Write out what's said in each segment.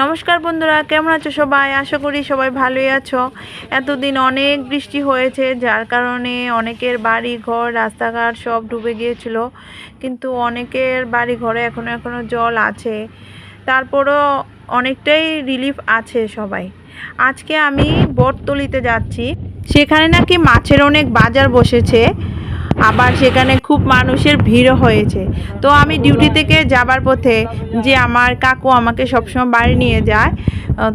নমস্কার বন্ধুরা, কেমন আছো সবাই? আশা করি সবাই ভালোই আছো। এতদিন অনেক বৃষ্টি হয়েছে, যার কারণে অনেকের বাড়ি ঘর, রাস্তাঘাট সব ডুবে গিয়েছিল। কিন্তু অনেকের বাড়ি ঘরে এখনও এখনও জল আছে। তারপরও অনেকটাই রিলিফ আছে সবাই। আজকে আমি বটতলিতে যাচ্ছি। সেখানে নাকি মাছের অনেক বাজার বসেছে। আবার সেখানে খুব মানুষের ভিড় হয়েছে। তো আমি ডিউটি থেকে যাবার পথে যে আমার কাকু আমাকে সবসময় বাড়ি নিয়ে যায়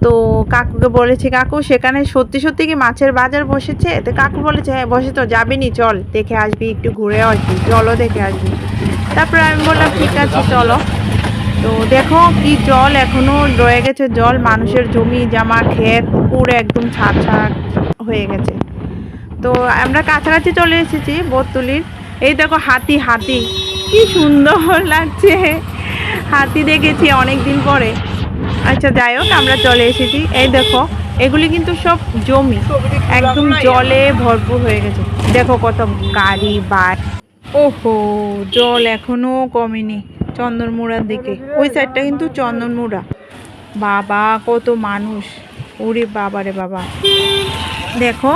তো কাকুকে বলেছি, কাকু, সেখানে সত্যি সত্যি কি মাছের বাজার বসেছে? তো কাকু বলেছে হ্যাঁ বসে তো, যাবি নি, চল, দেখে আসবি, একটু ঘুরে আসবি, চলো দেখে আসবি। তারপরে আমি বললাম, ঠিক আছে, চলো। তো দেখো কি জল এখনও রয়ে গেছে, জল, মানুষের জমি, জামা, ক্ষেত পুরো একদম ছাড় ছাড় হয়ে গেছে। তো আমরা কাছাকাছি চলে এসেছি বোতলির। এই দেখো হাতি হাতি। কি সুন্দর লাগছে। হাতি দেখেছি অনেক দিন পরে। আচ্ছা যাই হোক, আমরা চলে এসেছি। এই দেখো, এগুলি কিন্তু সব জমি। একদম জলে ভরপুর হয়ে গেছে। দেখো কত গাড়ি বাইক ওহো, জল এখনও কমেনি চন্দনমুড়ার দিকে। ওই সাইডটা কিন্তু চন্দনমুড়া। বাবা, কত মানুষ। ওরে বাবারে বাবা। দেখো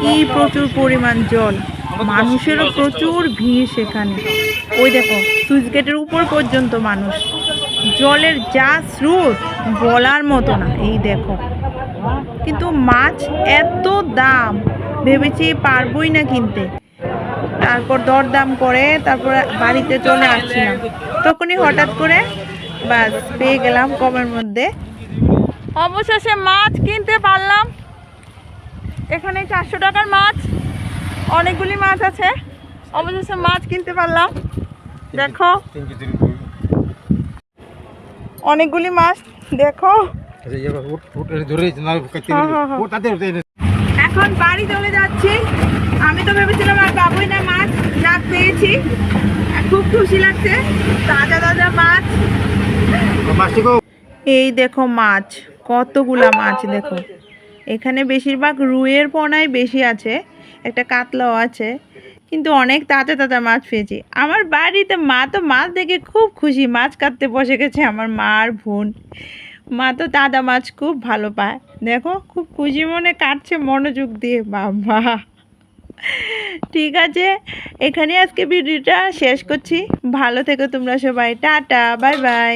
কি প্রচুর পরিমাণ জল? মানুষেরও প্রচুর ভিড় সেখানে। ওই দেখো, সুইচ গেটের উপর পর্যন্ত মানুষ। জলের যা স্রোত, বলার মতো না, এই দেখো। কিন্তু মাছ এত দাম, ভেবেছি পারবই না কিনতে। তারপর দরদাম করে, তারপর বাড়িতে চলে আসছিলাম। তখনই হঠাৎ করে, বাস, পেয়ে গেলাম কমের মধ্যে। অবশেষে মাছ কিনতে পারলাম। এখানে চারশো টাকার মাছ। অনেকগুলি মাছ আছে। অবশেষে মাছ কিনতে পারলাম। দেখো। অনেকগুলি মাছ দেখো। হ্যাঁ, হ্যাঁ, হ্যাঁ। এখন বাড়ি চলে যাচ্ছি। আমি তো ভেবেছিলাম আর পাবোই না মাছ। যা পেয়েছি। খুব খুশি লাগছে। তাজা তাজা মাছ। এই দেখো মাছ। কতগুলা মাছ দেখো। এখানে বেশিরভাগ রুইয়ের পোনাই বেশি আছে, একটা কাতলাও আছে, কিন্তু অনেক তাজা তাজা মাছ পেয়েছি। আমার বাড়িতে মা তো মাছ দেখে খুব খুশি, মাছ কাটতে বসে গেছে আমার মা আর বোন। মা তো তাজা মাছ খুব ভালো পায়। দেখো, খুব খুশি মনে কাটছে মনোযোগ দিয়ে, বাবা। ঠিক আছে এখানে আজকে ভিডিওটা শেষ করছি। ভালো থেকো তোমরা সবাই। Tata, bye bye.